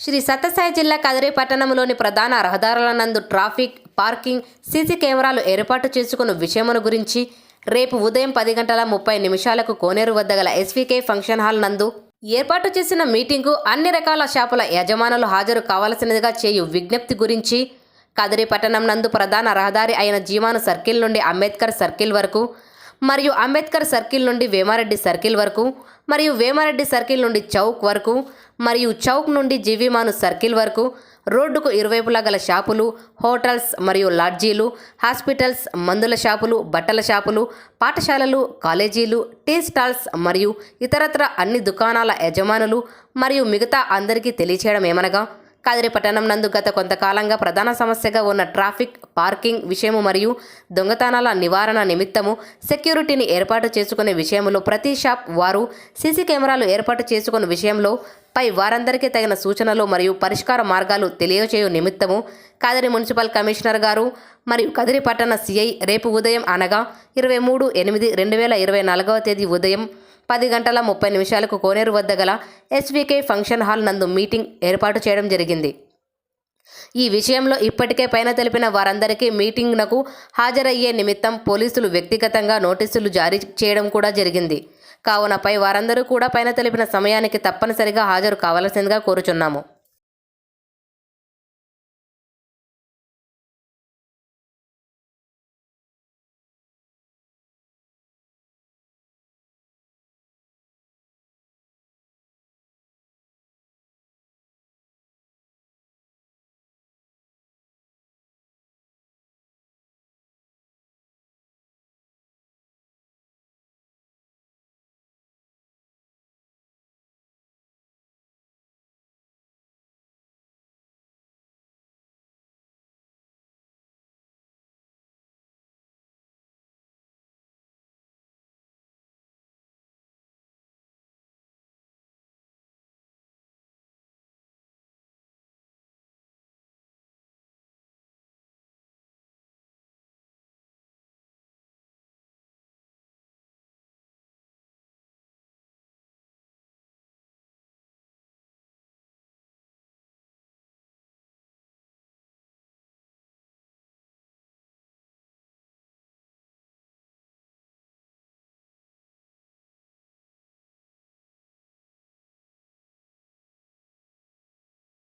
శ్రీ సత్యసాయి జిల్లా కదిరి పట్టణంలోని ప్రధాన రహదారుల నందు ట్రాఫిక్ పార్కింగ్ సీసీ కెమెరాలు ఏర్పాటు చేసుకున్న విషయమును గురించి రేపు ఉదయం పది గంటల ముప్పై నిమిషాలకు కోనేరు వద్ద గల ఎస్వీకే ఫంక్షన్ హాల్ నందు ఏర్పాటు చేసిన మీటింగు అన్ని రకాల షాపుల యజమానులు హాజరు కావలసినదిగా చేయు విజ్ఞప్తి గురించి కదిరి పట్టణం నందు ప్రధాన రహదారి అయిన జీవాను సర్కిల్ నుండి అంబేద్కర్ సర్కిల్ వరకు మరియు అంబేద్కర్ సర్కిల్ నుండి వేమారెడ్డి సర్కిల్ వరకు మరియు వేమారెడ్డి సర్కిల్ నుండి చౌక్ వరకు మరియు చౌక్ నుండి జీవిమాను సర్కిల్ వరకు రోడ్డుకు ఇరువైపులా గల షాపులు హోటల్స్ మరియు లాడ్జీలు హాస్పిటల్స్ మందుల షాపులు బట్టల షాపులు పాఠశాలలు కాలేజీలు టీ స్టాల్స్ మరియు ఇతరత్ర అన్ని దుకాణాల యజమానులు మరియు మిగతా అందరికీ తెలియచేయడం ఏమనగా కదిరి పట్టణం నందు గత కొంతకాలంగా ప్రధాన సమస్యగా ఉన్న ట్రాఫిక్ పార్కింగ్ విషయము మరియు దొంగతనాల నివారణ నిమిత్తము సెక్యూరిటీని ఏర్పాటు చేసుకునే విషయంలో ప్రతి షాప్ వారు సీసీ కెమెరాలు ఏర్పాటు చేసుకునే విషయంలో పై వారందరికీ తగిన సూచనలు మరియు పరిష్కార మార్గాలు తెలియచేయు నిమిత్తము కదిరి మున్సిపల్ కమిషనర్ గారు మరియు కదిరి పట్టణ సిఐ రేపు ఉదయం అనగా ఇరవై మూడు ఎనిమిది రెండు వేల ఇరవై నాలుగవ తేదీ ఉదయం పది గంటల ముప్పై నిమిషాలకు కోనేరు వద్ద గల ఎస్వికే ఫంక్షన్ హాల్ నందు మీటింగ్ ఏర్పాటు చేయడం జరిగింది. ఈ విషయంలో ఇప్పటికే పైన తెలిపిన వారందరికీ మీటింగ్నకు హాజరయ్యే నిమిత్తం పోలీసులు వ్యక్తిగతంగా నోటీసులు జారీ చేయడం కూడా జరిగింది. కావున పై వారందరూ కూడా పైన తెలిపిన సమయానికి తప్పనిసరిగా హాజరు కావాల్సిందిగా కోరుచున్నాము.